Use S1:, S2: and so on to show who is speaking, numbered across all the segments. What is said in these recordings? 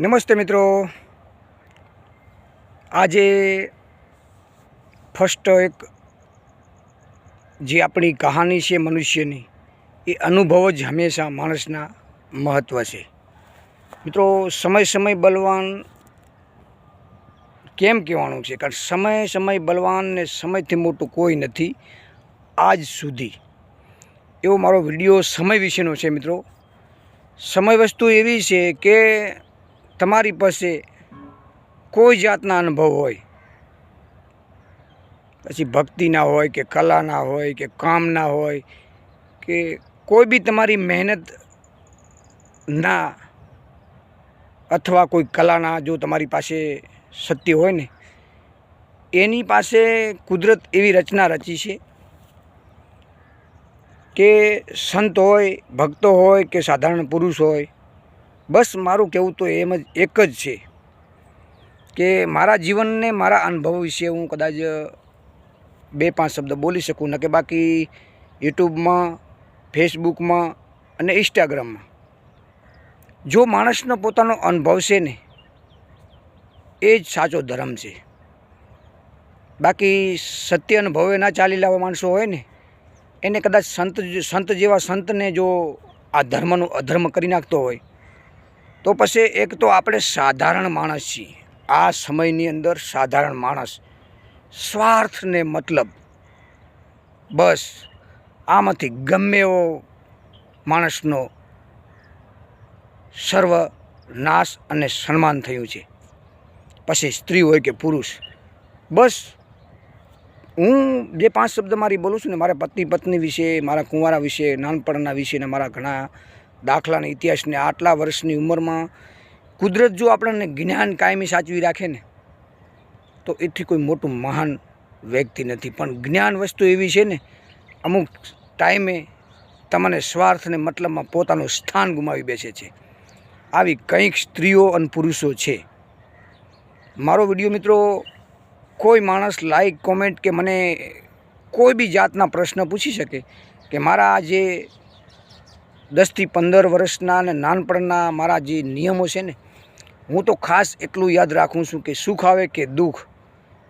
S1: નમસ્તે મિત્રો. આજે ફર્સ્ટ એક જે આપણી કહાની છે મનુષ્યની, એ અનુભવ જ હંમેશા માણસના મહત્ત્વ છે. મિત્રો, સમય સમય બલવાન કેમ કહેવાનું છે? કારણ સમય સમય બલવાન ને સમયથી મોટું કોઈ નથી આજ સુધી. એવો મારો વીડિયો સમય વિશેનો છે મિત્રો. સમય વસ્તુ એવી છે કે તમારી પાસે કોઈ જાતના અનુભવ હોય. પછી ભક્તિના હોય કે કલાના હોય કે કામના હોય કે કોઈ બી તમારી મહેનત ના અથવા કોઈ કલાના જો તમારી પાસે સત્ય હોય ને, એની પાસે કુદરત એવી રચના રચી છે કે સંત હોય, ભક્તો હોય કે સાધારણ પુરુષ હોય બસ મારું કહેવું તો એમ જ, એક જ છે કે મારા જીવનને મારા અનુભવ વિશે હું કદાચ બે પાંચ શબ્દ બોલી શકું, ન કે બાકી યુટ્યુબમાં, ફેસબુકમાં અને ઇન્સ્ટાગ્રામમાં. જો માણસનો પોતાનો અનુભવ છે ને, એ જ સાચો ધર્મ છે. બાકી સત્ય અનુભવે ના ચાલી લાવવા માણસો હોય ને, એને કદાચ સંત સંત જેવા સંતને જો આ ધર્મનું અધર્મ કરી નાખતો હોય તો પછી એક તો આપણે સાધારણ માણસ છીએ. આ સમયની અંદર સાધારણ માણસ. સ્વાર્થને મતલબ. બસ, આમાંથી ગમે એવો માણસનો સર્વ નાશ અને સન્માન થયું છે. પછી સ્ત્રી હોય કે પુરુષ. બસ, હું જે પાંચ શબ્દ મારી બોલું છું ને, મારા પતિ પત્ની વિશે, મારા કુંવારા વિશે, નાનપણના વિશે ને મારા ઘણા દાખલાના ઇતિહાસને આટલા વર્ષની ઉંમરમાં કુદરત જો આપણને જ્ઞાન કાયમી સાચવી રાખે ને, તો એથી કોઈ મોટું મહાન વ્યક્તિ નથી. પણ જ્ઞાન વસ્તુ એવી છે ને, અમુક ટાઈમે તમને સ્વાર્થને મતલબમાં પોતાનું સ્થાન ગુમાવી બેસે છે. આવી કંઈક સ્ત્રીઓ અને પુરુષો છે. મારો વીડિયો મિત્રો, કોઈ માણસ લાઈક કોમેન્ટ કે મને કોઈ બી જાતના પ્રશ્ન પૂછી શકે કે મારા જે દસથી પંદર વર્ષના અને નાનપણના મારા જે નિયમો છે ને, હું તો ખાસ એટલું યાદ રાખું છું કે સુખ આવે કે દુઃખ.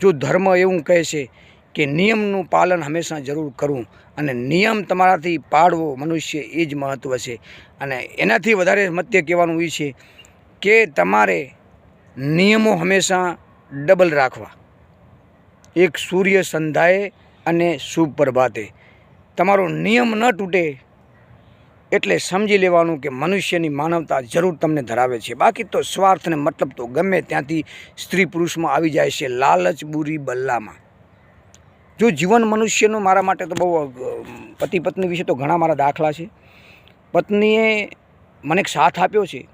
S1: જો ધર્મ એવું કહે છે કે નિયમનું પાલન હંમેશા જરૂર કરવું અને નિયમ તમારાથી પાળવો મનુષ્ય એ જ મહત્ત્વ છે. અને એનાથી વધારે મત્ય કહેવાનું એ છે કે તમારે નિયમો હંમેશા ડબલ રાખવા. એક સૂર્ય સંધાએ અને શુભ પ્રભાતે. તમારો નિયમ ન તૂટે એટલે સમજી લેવાનું કે મનુષ્યની માનવતા જરૂર તમને ધરાવે છે. બાકી તો સ્વાર્થ ને મતલબ તો ગમે ત્યાંથી સ્ત્રી પુરુષમાં આવી જાય છે લાલચ, બુરી, બલ્લામાં. જો જીવન મનુષ્યનું મારા માટે તો બહુ પતિ પત્ની વિશે તો ઘણા મારા દાખલા છે. પત્નીએ મને એક સાથ આપ્યો છે.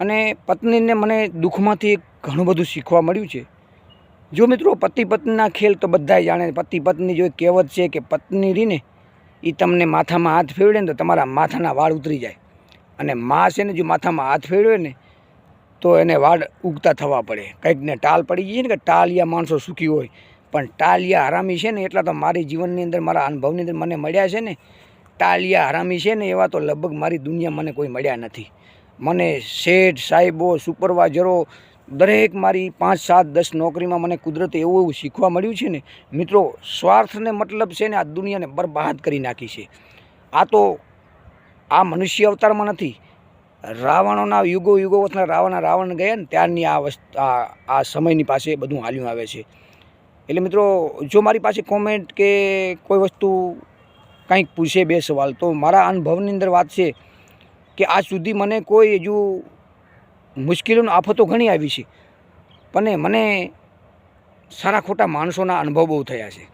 S1: અને પત્નીને મને દુઃખમાંથી ઘણું બધું શીખવા મળ્યું છે. જો મિત્રો પતિ પત્નીના ખેલ તો બધાય જાણે. પતિ પત્ની જો કહેવત છે કે પત્ની રીને એ તમને માથામાં હાથ ફેરવે ને તો તમારા માથાના વાળ ઉતરી જાય. અને માં છે ને જો માથામાં હાથ ફેરવે ને તો એને વાળ ઉગતા થવા પડે. કંઈકને ટાલ પડી ગઈ ને કે ટાલિયા માણસો સુખી હોય. પણ ટાલિયા હરામી છે ને એટલા તો મારી જીવનની અંદર, મારા અનુભવની અંદર મને મળ્યા છે ને. ટાલિયા હરામી છે ને એવા તો લગભગ મારી દુનિયા મને કોઈ મળ્યા નથી. મને શેઠ, સાહેબો, સુપરવાઇઝરો દરેક મારી પાંચ, સાત, દસ નોકરીમાં મને કુદરતે એવું એવું શીખવા મળ્યું છે ને, મિત્રો, સ્વાર્થને મતલબ છે ને આ દુનિયાને બરબાદ કરી નાખી છે. આ તો આ મનુષ્ય અવતારમાં નથી. રાવણોના યુગો યુગો વચના રાવણના રાવણ ગયા ને, ત્યારની આ વસ્તુ, આ આ સમયની પાસે બધું હાલ્યું આવે છે. એટલે મિત્રો, જો મારી પાસે કોમેન્ટ કે કોઈ વસ્તુ કંઈક પૂછે બે સવાલ, તો મારા અનુભવની અંદર વાત છે કે આજ સુધી મને કોઈ હજુ મુશ્કેલીઓની આફતો ઘણી આવી છે. પણ મને સારા ખોટા માણસોના અનુભવ બહુ થયા છે.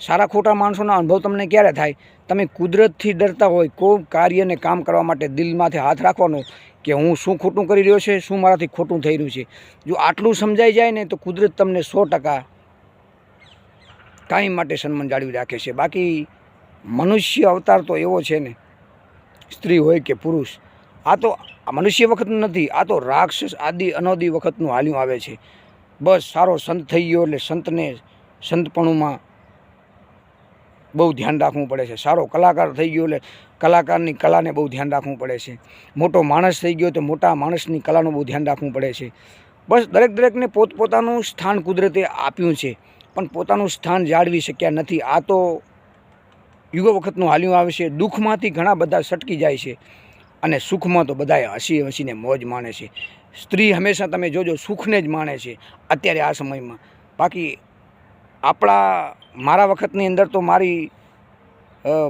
S1: સારા ખોટા માણસોના અનુભવ તમને ક્યારે થાય? તમે કુદરતથી ડરતા હોય, કોઈ કાર્યને કામ કરવા માટે દિલમાંથી હાથ રાખવાનો કે હું શું ખોટું કરી રહ્યો છે, શું મારાથી ખોટું થઈ રહ્યું છે? જો આટલું સમજાઈ જાય ને તો કુદરત તમને સો ટકા કાંઈ માટે સન્માન જાળવી રાખે છે. બાકી મનુષ્ય અવતાર તો એવો છે ને, સ્ત્રી હોય કે પુરુષ, આ તો આ મનુષ્ય વખતનું નથી, આ તો રાક્ષસ આદિ અનોદી વખતનું હાલ્યું આવે છે. બસ સારો સંત થઈ ગયો એટલે સંતને સંતપણુંમાં બહુ ધ્યાન રાખવું પડે છે. સારો કલાકાર થઈ ગયો એટલે કલાકારની કલાને બહુ ધ્યાન રાખવું પડે છે. મોટો માણસ થઈ ગયો તો મોટા માણસની કલાનું બહુ ધ્યાન રાખવું પડે છે. બસ દરેક દરેકને પોતપોતાનું સ્થાન કુદરતે આપ્યું છે, પણ પોતાનું સ્થાન જાળવી શક્યા નથી. આ તો યુગ વખતનું હાલ્યું આવે છે. દુઃખમાંથી ઘણા બધા સટકી જાય છે. અને સુખમાં તો બધાએ હસી હસીને મોજ માણે છે. સ્ત્રી હંમેશા તમે જોજો, સુખને જ માણે છે અત્યારે આ સમયમાં. બાકી આપણા, મારા વખતની અંદર તો મારી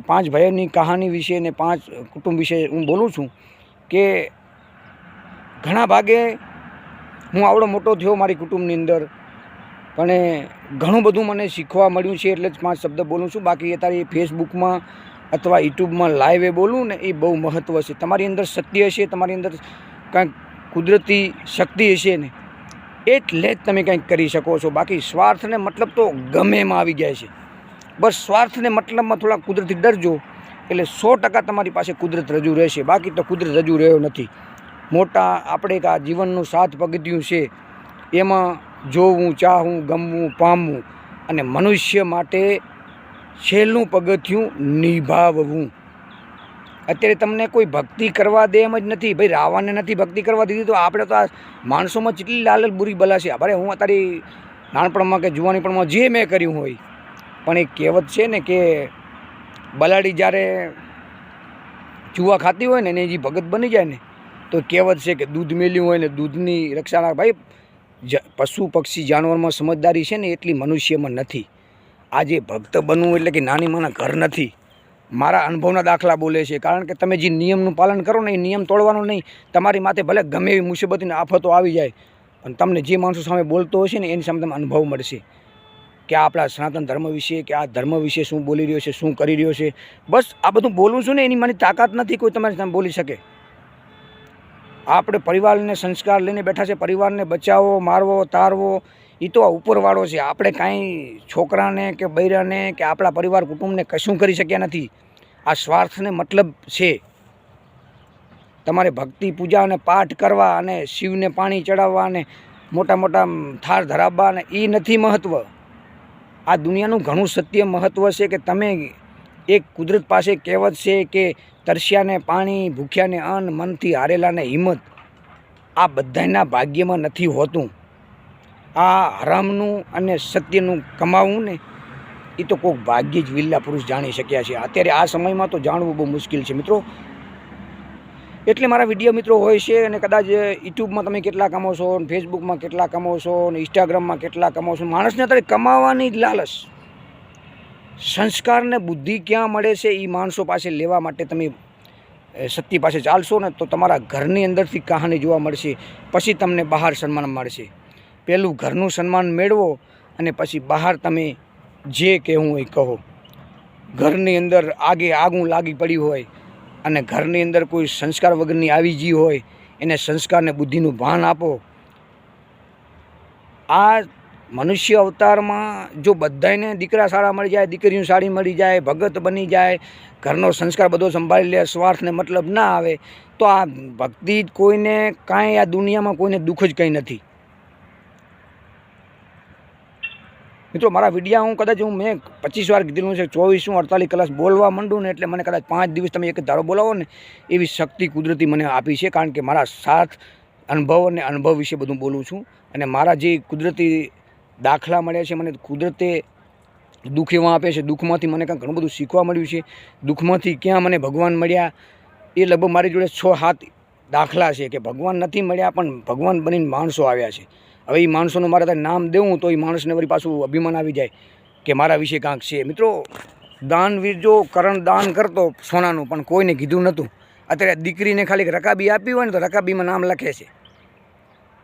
S1: પાંચ ભાઈઓની કહાની વિશે ને પાંચ કુટુંબ વિશે હું બોલું છું કે ઘણા ભાગે હું આવડો મોટો થયો મારી કુટુંબની અંદર. પણ ઘણું બધું મને શીખવા મળ્યું છે એટલે જ પાંચ શબ્દ બોલું છું. બાકી અત્યારે ફેસબુકમાં અથવા યુટ્યુબમાં લાઈવે બોલવું ને એ બહુ મહત્ત્વ છે. તમારી અંદર સત્ય હશે, તમારી અંદર કાંઈક કુદરતી શક્તિ હશે ને, એટલે જ તમે કંઈક કરી શકો છો. બાકી સ્વાર્થને મતલબ તો ગમે એમાં આવી જાય છે. બસ સ્વાર્થને મતલબમાં થોડા કુદરતી ડરજો, એટલે સો ટકા તમારી પાસે કુદરત રજૂ રહેશે. બાકી તો કુદરત રજૂ રહ્યો નથી. મોટા આપણે આ જીવનનું સાત પગથિયું છે, એમાં જોવું, ચાહવું, ગમવું, પામવું અને મનુષ્ય માટે છેલ્લું પગથિયું નિભાવવું. અત્યારે તમને કોઈ ભક્તિ કરવા દે એમ જ નથી. ભાઈ, રાવણને નથી ભક્તિ કરવા દીધી તો આપણે તો આ માણસોમાં કેટલી લાલચ બુરી બલા છે. અરે હું તારી નાનપણમાં કે જુવાનીપણમાં જે મેં કર્યું હોય, પણ એક કહેવત છે ને કે બલાડી જ્યારે જુવા ખાતી હોય ને, એને જે ભગત બની જાય ને, તો કહેવત છે કે દૂધ મેલ્યું હોય ને, દૂધની રક્ષા ભાઈ પશુ પક્ષી જાનવરમાં સમજદારી છે ને, એટલી મનુષ્યમાં નથી. આજે ભક્ત બનવું એટલે કે નાની માના ઘર નથી. મારા અનુભવના દાખલા બોલે છે. કારણ કે તમે જે નિયમનું પાલન કરો ને એ નિયમ તોડવાનો નહીં. તમારી માથે ભલે ગમે એવી મુસીબતની આફતો આવી જાય, પણ તમને જે માણસો સામે બોલતો હશે ને એની સામે તમને અનુભવ મળશે. કે આ આપણા સનાતન ધર્મ વિશે, કે આ ધર્મ વિશે શું બોલી રહ્યો છે, શું કરી રહ્યો છે. બસ આ બધું બોલું છું ને એની મારી તાકાત નથી કોઈ તમારી સામે બોલી શકે. આપણે પરિવારને સંસ્કાર લઈને બેઠા છે. પરિવારને બચાવો, મારવો, તારવો એ તો ઉપરવાળો છે. આપણે કાંઈ છોકરાને કે બૈરાને કે આપણા પરિવાર કુટુંબને કશું કરી શક્યા નથી. આ સ્વાર્થને મતલબ છે. તમારે ભક્તિ, પૂજા અને પાઠ કરવા અને શિવને પાણી ચડાવવા અને મોટા મોટા થાળ ધરાવવા અને એ નથી મહત્ત્વ આ દુનિયાનું ઘણું સત્ય મહત્ત્વ છે કે તમે એક કુદરત પાસે કહેવત છે કે તરસ્યાને પાણી, ભૂખ્યાને અન્ન, મનથી હારેલાને હિંમત. આ બધાના ભાગ્યમાં નથી હોતું. આ હરામનું અને સત્યનું કમાવવું ને એ તો કોઈક ભાગ્યે જ વિલ્લા પુરુષ જાણી શક્યા છે. અત્યારે આ સમયમાં તો જાણવું બહુ મુશ્કેલ છે. મિત્રો, એટલે મારા વીડિયો મિત્રો હોય છે અને કદાચ યુટ્યુબમાં તમે કેટલા કમો છો, અને ફેસબુકમાં કેટલા કમો છો, અને ઇન્સ્ટાગ્રામમાં કેટલા કમો છો, માણસને અત્યારે કમાવાની જ લાલચ. સંસ્કારને બુદ્ધિ ક્યાં મળે છે એ માણસો પાસે લેવા માટે તમે શક્તિ પાસે ચાલશો ને, તો તમારા ઘરની અંદરથી કહાની જોવા મળશે, પછી તમને બહાર સન્માન મળશે. પહેલું ઘરનું સન્માન મેળવો અને પછી બહાર તમે જે કહેવું હોય કહો. ઘરની અંદર આગે આગું લાગી પડ્યું હોય અને ઘરની અંદર કોઈ સંસ્કાર વગરની આવી ગઈ હોય, એને સંસ્કારને બુદ્ધિનું ભાન આપો. આ મનુષ્ય અવતારમાં જો બધાને દીકરા સારા મળી જાય, દીકરીઓ સારી મળી જાય, ભગત બની જાય, ઘરનો સંસ્કાર બધો સંભાળી લે, સ્વાર્થને મતલબ ના આવે, તો આ ભક્તિ જ કોઈને કાંઈ આ દુનિયામાં કોઈને દુઃખ જ કંઈ નથી. મિત્રો, મારા વિડીયા હું કદાચ હું મેં પચીસ વાર કીધેલું છે, ચોવીસ હું અડતાલીસ કલાક બોલવા માંડું ને એટલે મને કદાચ પાંચ દિવસ તમે એક ધારો બોલાવો ને, એવી શક્તિ કુદરતી મને આપી છે, કારણ કે મારા સાથ, અનુભવ અને અનુભવ વિશે બધું બોલું છું. અને મારા જે કુદરતી દાખલા મળ્યા છે, મને કુદરતે દુઃખ એવા આપે છે, દુઃખમાંથી મને કાંઈ ઘણું બધું શીખવા મળ્યું છે. દુઃખમાંથી ક્યાં મને ભગવાન મળ્યા, એ લગભગ મારી જોડે છ હાથ દાખલા છે કે ભગવાન નથી મળ્યા, પણ ભગવાન બનીને માણસો આવ્યા છે. હવે એ માણસોનું મારે ત્યાં નામ દેવું તો એ માણસને વળી પાછું અભિમાન આવી જાય કે મારા વિશે કાંક છે. મિત્રો, દાનવીર જો કરણ દાન કરતો સોનાનું, પણ કોઈને કીધું નહોતું અત્યારે દીકરીને ખાલી રકાબી આપી હોય ને તો રકાબીમાં નામ લખે છે.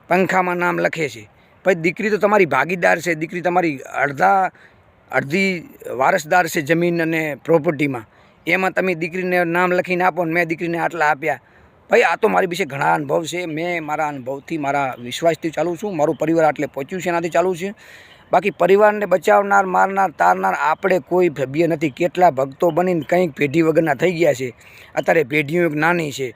S1: પંખામાં નામ લખે છે. પછી દીકરી તો તમારી ભાગીદાર છે, દીકરી તમારી અડધા, અડધી વારસદાર છે જમીન અને પ્રોપર્ટીમાં એમાં તમે દીકરીને નામ લખીને આપો ને મેં દીકરીને આટલા આપ્યા. ભાઈ, આ તો મારી વિશે ઘણા અનુભવ છે. મેં મારા અનુભવથી, મારા વિશ્વાસથી ચાલું છું. મારું પરિવાર આટલે પહોંચ્યું છે, એનાથી ચાલુ છે. બાકી પરિવારને બચાવનાર, મારનાર, તારનાર આપણે કોઈ ભવ્ય નથી. કેટલા ભક્તો બનીને કંઈક પેઢી વગરના થઈ ગયા છે. અત્યારે પેઢીઓ એક નાની છે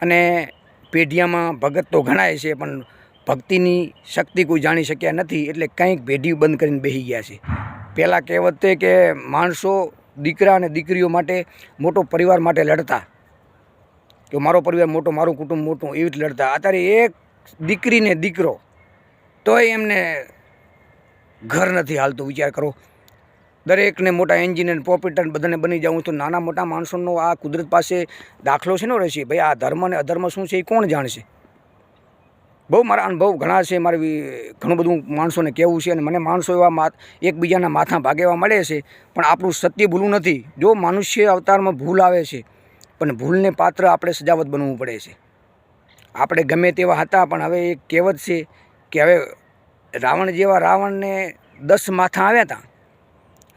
S1: અને પેઢીયામાં ભગત તો ઘણાય છે, પણ ભક્તિની શક્તિ કોઈ જાણી શક્યા નથી એટલે કંઈક પેઢી બંધ કરીને બેસી ગયા છે. પહેલાં કહેવત કે માણસો દીકરા અને દીકરીઓ માટે, મોટો પરિવાર માટે લડતા. કે મારો પરિવાર મોટો, મારું કુટુંબ મોટું, એવી રીતે લડતા. અત્યારે એક દીકરીને દીકરો તોય એમને ઘર નથી હાલતું, વિચાર કરો. દરેકને મોટા એન્જિનિયર પ્રોફેટર બધાને બની જાઉં તો નાના મોટા માણસોનો આ કુદરત પાસે દાખલો છે ને રહેશે? ભાઈ, આ ધર્મ અને અધર્મ શું છે એ કોણ જાણશે? બહુ મારા અનુભવ ઘણા છે મારે ઘણું બધું માણસોને કહેવું છે અને મને માણસો એવા માથ એકબીજાના માથા ભાગેવા મળે છે. પણ આપણું સત્ય ભૂલું નથી. જો મનુષ્ય અવતારમાં ભૂલ આવે છે પણ ભૂલને પાત્ર આપણે સજાવટ બનવું પડે છે. આપણે ગમે તેવા હતા, પણ હવે એક કહેવત છે કે હવે રાવણ જેવા રાવણને દસ માથા આવ્યા હતા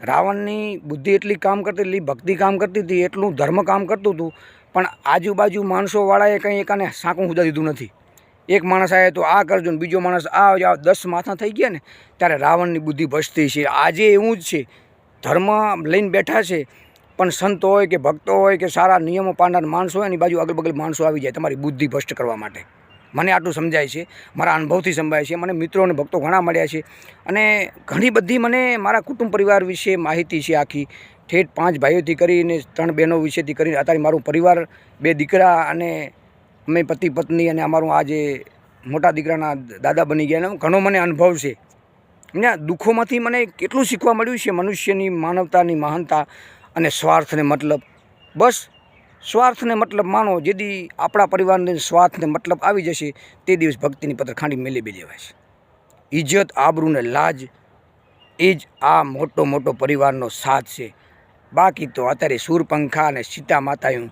S1: રાવણની બુદ્ધિ એટલી કામ કરતી એટલી ભક્તિ કામ કરતી હતી, એટલું ધર્મ કામ કરતું હતું, પણ આજુબાજુ માણસોવાળાએ કંઈ એકાને સાંકું સુધા દીધું નથી. એક માણસ આવે તો આ કરજો ને બીજો માણસ આ દસ માથા થઈ ગયા ને, ત્યારે રાવણની બુદ્ધિ ભસતી છે. આજે એવું જ છે. ધર્મ લઈને બેઠા છે. પણ સંતો હોય કે ભક્તો હોય કે સારા નિયમો પાડનાર માણસો હોય એની બાજુ અગલ બગલ માણસો આવી જાય તમારી બુદ્ધિ ભ્રષ્ટ કરવા માટે. મને આટલું સમજાય છે, મારા અનુભવથી સમજાય છે, મને મિત્રો અને ભક્તો ઘણા મળ્યા છે અને ઘણી બધી મને મારા કુટુંબ પરિવાર વિશે માહિતી છે આખી. ઠેઠ પાંચ ભાઈઓથી કરીને ત્રણ બહેનો વિશેથી કરીને અત્યારે મારું પરિવાર, બે દીકરા અને અમે પતિ પત્ની અને અમારું આ જે મોટા દીકરાના દાદા બની ગયા એનો ઘણો મને અનુભવ છે. ને દુઃખોમાંથી મને કેટલું શીખવા મળ્યું છે? મનુષ્યની માનવતાની મહાનતા અને સ્વાર્થને મતલબ, બસ સ્વાર્થને મતલબ માનો, જેદી આપણા પરિવારને સ્વાર્થને મતલબ આવી જશે, તે દિવસ ભક્તિની પત્ર ખાંડી મેલી બે દેવાય છે. ઇજ્જત આબરૂને લાજ, એ જ આ મોટો મોટો પરિવારનો સાથ છે. બાકી તો અત્યારે સૂરપંખા અને સીતા માતાયું,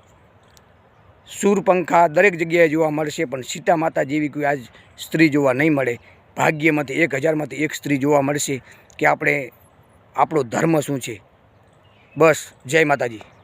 S1: સૂરપંખા દરેક જગ્યાએ જોવા મળશે, પણ સીતા માતા જેવી કોઈ આજ સ્ત્રી જોવા નહીં મળે. ભાગ્યમાંથી એક હજારમાંથી એક સ્ત્રી જોવા મળશે કે આપણે, આપણો ધર્મ શું છે? બસ જય માતાજી.